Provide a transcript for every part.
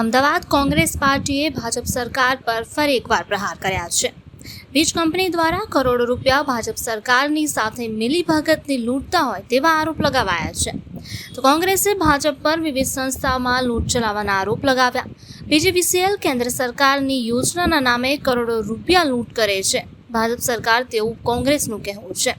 અમદાવાદ કોંગ્રેસ પાર્ટીએ ભાજપ સરકાર પર ફરી એકવાર પ્રહાર કર્યા છે. વીજ કંપની દ્વારા કરોડો રૂપિયા ભાજપ સરકારની સાથે મિલીભગતની લૂંટતા હોય તેવા આરોપ લગાવાયા છે. તો કોંગ્રેસે ભાજપ પર વિવિધ સંસ્થામાં લૂંટ ચલાવવાના આરોપ લગાવ્યા. પીજીવીસીએલ કેન્દ્ર સરકારની યોજનાના નામે કરોડો રૂપિયા લૂંટ કરે છે. ભાજપ સરકાર તેવું કોંગ્રેસનું કહેવું છે.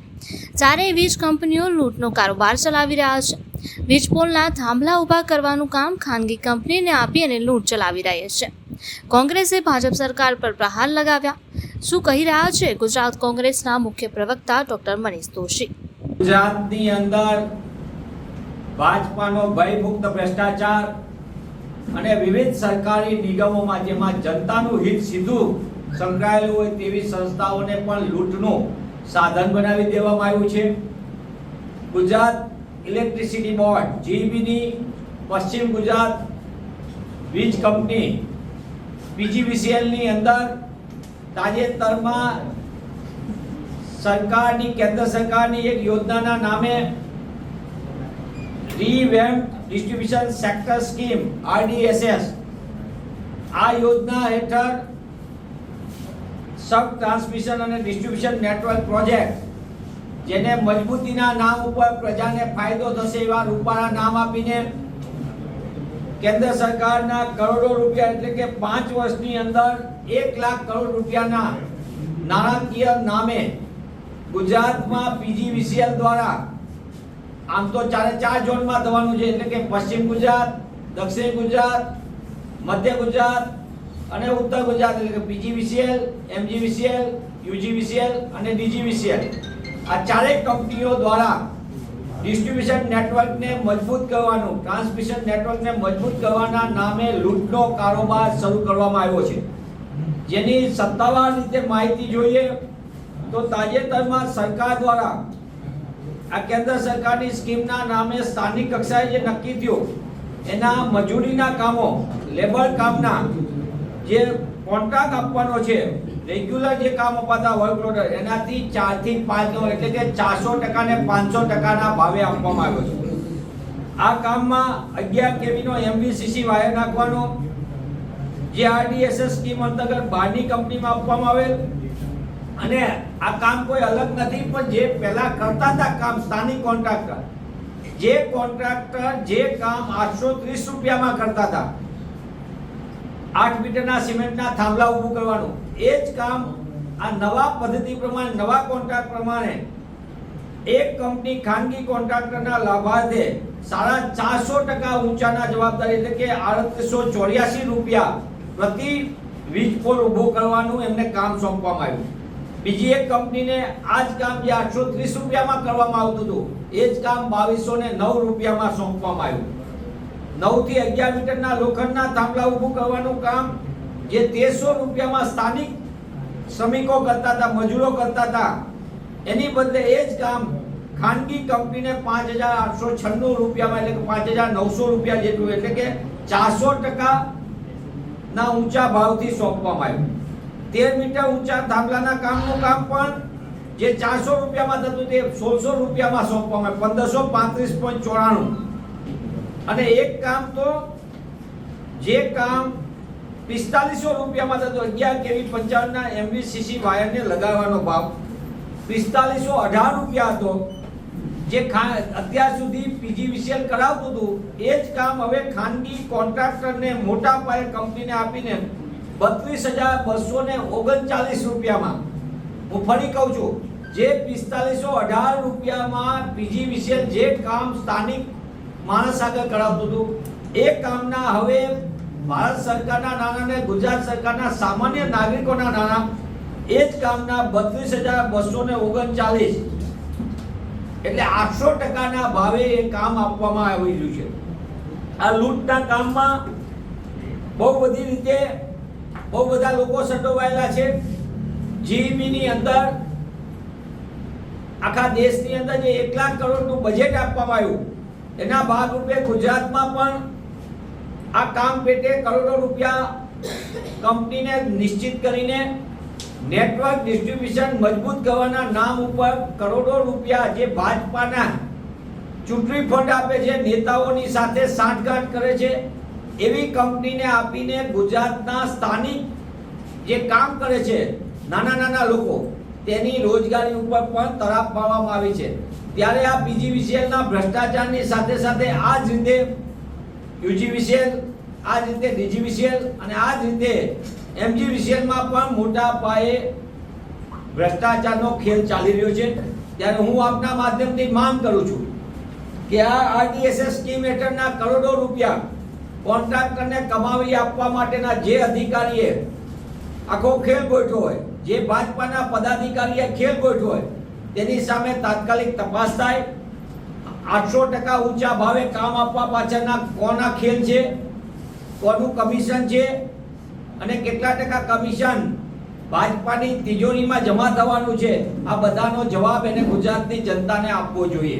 ચારેય વીજ કંપનીઓ લૂંટનો કારોબાર ચલાવી રહ્યા છે. વીજ પોલના થાંભલા ઊભા કરવાનું કામ ખાનગી કંપનીને આપી અને લૂંટ ચલાવી રહી છે. કોંગ્રેસે ભાજપ સરકાર પર પ્રહાર લગાવ્યા. શું કહી રહ્યા છે ગુજરાત કોંગ્રેસના મુખ્ય પ્રવક્તા ડોક્ટર મનીષ દોશી? ગુજરાતની અંદર ભાજપાનો ભયમુક્ત ભ્રષ્ટાચાર અને વિવિધ સરકારી નિગમોમાં જેમાં જનતાનું હિત સીધું સંકળાયેલું હોય તેવી સંસ્થાઓને પણ લૂંટનું સાધન બનાવી દેવામાં આવ્યું છે. ગુજરાત ઇલેક્ટ્રિસિટી બોર્ડ જીઈબીની પશ્ચિમ ગુજરાત વીજ કંપની પીજીવીસીએલની અંદર તાજેતરમાં સરકારની, કેન્દ્ર સરકારની એક યોજનાના નામે revamp distribution sector scheme RDSS આ યોજના હેઠળ સબ ટ્રાન્સમિશન અને ડિસ્ટ્રીબ્યુશન નેટવર્ક પ્રોજેક્ટ જેને મજબૂતીના નામ ઉપર પ્રજાને ફાયદો થશે એવા રૂપાળા નામ આપીને કેન્દ્ર સરકારના કરોડો રૂપિયા એટલે કે પાંચ વર્ષની અંદર એક લાખ કરોડ રૂપિયાના નાણાકીય નામે ગુજરાતમાં પીજીવીસીએલ દ્વારા આમ તો ચારે ચાર ઝોનમાં થવાનું છે એટલે કે પશ્ચિમ ગુજરાત, દક્ષિણ ગુજરાત, મધ્ય ગુજરાત અને ઉત્તર ગુજરાત એટલે કે પીજીવીસીએલ, એમજીવીસીએલ, યુજીવીસીએલ અને ડીજીવીસીએલ. આ ચારેય કંપનીઓ દ્વારા ડિસ્ટ્રીબ્યુશન નેટવર્કને મજબૂત કરવાનું, ટ્રાન્સમિશન નેટવર્કને મજબૂત કરવાના નામે લૂંટનો કારોબાર શરૂ કરવામાં આવ્યો છે. જેની સત્તાવાર રીતે માહિતી જોઈએ તો તાજેતરમાં સરકાર દ્વારા આ કેન્દ્ર સરકારની સ્કીમના નામે સ્થાનિક કક્ષાએ જે નક્કી થયું, એના મજૂરીના કામો, લેબર કામના જે કોન્ટ્રાક્ટ આપવાનો છે રેગ્યુલર જે કામ અપાતા વર્કલોડ એનાથી ચારથી પાંચ ગણો એટલે કે ચારસો ટકા ને પાંચસો ટકાના ભાવે આપવામાં આવ્યો છે. આ કામમાં અગિયાર કેવીનો એમવીસીસી વાયર નાખવાનો, જે આરડીએસએસ સ્કીમ અંતર્ગત બહારની કંપનીમાં આપવામાં આવેલ. અને આ કામ કોઈ અલગ નથી, પણ જે પહેલા કરતા હતા કામ, સ્થાનિક કોન્ટ્રાક્ટર જે કોન્ટ્રાક્ટર જે કામ આઠસો ત્રીસ રૂપિયામાં કરતા હતા. આઠ મીટરના સિમેન્ટના થાંભલા ઊભું કરવાનું. એ જ કામ આ નવા પદ્ધતિ પ્રમાણે, નવા કોન્ટ્રાક્ટ પ્રમાણે એક કંપની ખાનગી કોન્ટ્રાક્ટરના લાભાર્થે સાડા ચારસો ટકા ઊંચાના જવાબદારી એટલે કે આડત્રીસો ચોર્યાસી રૂપિયા પ્રતિ વીજ પોલ ઊભો કરવાનું એમને કામ સોંપવામાં આવ્યું. બીજી એક કંપનીને આ જ કામ જે આઠસો ત્રીસ રૂપિયામાં કરવામાં આવતું હતું, એ જ કામ બાવીસો ને નવ રૂપિયામાં સોંપવામાં આવ્યું. નવથી અગિયાર મીટરના લોખંડના થાંભલા ઊભું કરવાનું કામ જે તેરસો રૂપિયામાં સ્થાનિક શ્રમિકો કરતા હતા, મજૂરો કરતા હતા, એની બદલે એ જ કામ ખાનગી કંપનીને પાંચ હજાર આઠસો છન્નું રૂપિયામાં, એટલે કે પાંચ હજાર નવસો રૂપિયા જેટલું, એટલે કે ચારસો ટકા ના ઊંચા ભાવથી સોંપવામાં આવ્યું. તેર મીટર ઊંચા થાંભલાના કામનું કામ પણ જે ચારસો રૂપિયામાં થતું તે સોળસો રૂપિયામાં સોંપવામાં આવ્યું. પંદરસો પાંત્રીસ પોઈન્ટ ચોરાણું. અને એક કામ તો, જે કામ પિસ્તાલીસો રૂપિયામાં થતો અગિયાર કેવી પંચાવનના એમવીસીસી વાયરને લગાવવાનો ભાવ, પિસ્તાલીસો અઢાર રૂપિયા હતો. જે ખા- અત્યાર સુધી પીજીવીસીએલ કરાવતું હતું, એ જ કામ હવે ખાનગી કોન્ટ્રાક્ટરને મોટા પાયે કંપનીને આપીને બત્રીસ હજાર બસો ને ઓગણચાલીસ રૂપિયામાં. હું ફરી કહું છું, જે પિસ્તાલીસો અઢાર રૂપિયામાં પીજીવીસીએલ જે કામ સ્થાનિક માણસ આગળ કરાવતું હતું. એ કામના હવે ભારત સરકારના નાણાં ને ગુજરાત સરકારના સામાન્ય નાગરિકોના નાણાં. એ જ કામના બત્રીસ હજાર બસો ને ઓગણચાલીસ. એટલે આઠસો ટકાના ભાવે એ કામ આપવામાં આવી રહ્યું છે. આ લૂંટના કામમાં બહુ બધી રીતે બહુ બધા લોકો સંડોવાયેલા છે. જીઈબીની અંદર આખા દેશની અંદર જે એક લાખ કરોડનું બજેટ આપવામાં આવ્યું. એના ભાગરૂપે ગુજરાતમાં પણ આ કામ પેટે કરોડો રૂપિયા કંપનીને નિશ્ચિત કરીને નેટવર્ક ડિસ્ટ્રીબ્યુશન મજબૂત કરવાના નામ ઉપર કરોડો રૂપિયા જે ભાજપાના ચૂંટણી ફંડ આપે છે, નેતાઓની સાથે સાંઠગાંઠ કરે છે, એવી કંપનીને આપીને ગુજરાતના સ્થાનિક જે કામ કરે છે, નાના નાના લોકો તેની રોજગારી ઉપર પણ તરાપ પાડવામાં આવી છે. ત્યારે આ પીજીવીસીએલના ભ્રષ્ટાચારની સાથે સાથે આ જ રીતે યુજીવીસીએલ, આ જ રીતે ડીજીવીસીએલ અને આ જ રીતે એમજીવીસીએલમાં પણ મોટા પાયે ભ્રષ્ટાચારનો ખેલ ચાલી રહ્યો છે. ત્યારે હું આપના માધ્યમથી માંગ કરું છું કે આ આરડીએસએસ સ્કીમ હેઠળના કરોડો રૂપિયા કોન્ટ્રાક્ટરને કમાવી આપવા માટેના જે અધિકારીએ આખો ખેલ ગોઠવો હોય જે ભાજપાના પદાધિકારીએ ખેલ ગોઠવો હોય, તેની સામે તાત્કાલિક તપાસ થાય. આઠસો ટકા ઊંચા ભાવે કામ આપવા પાછળના કોના ખેલ છે, કોનું કમિશન છે, અને કેટલા ટકા કમિશન ભાજપાની તિજોરીમાં જમા થવાનું છે, આ બધાનો જવાબ એને ગુજરાતની જનતાને આપવો જોઈએ.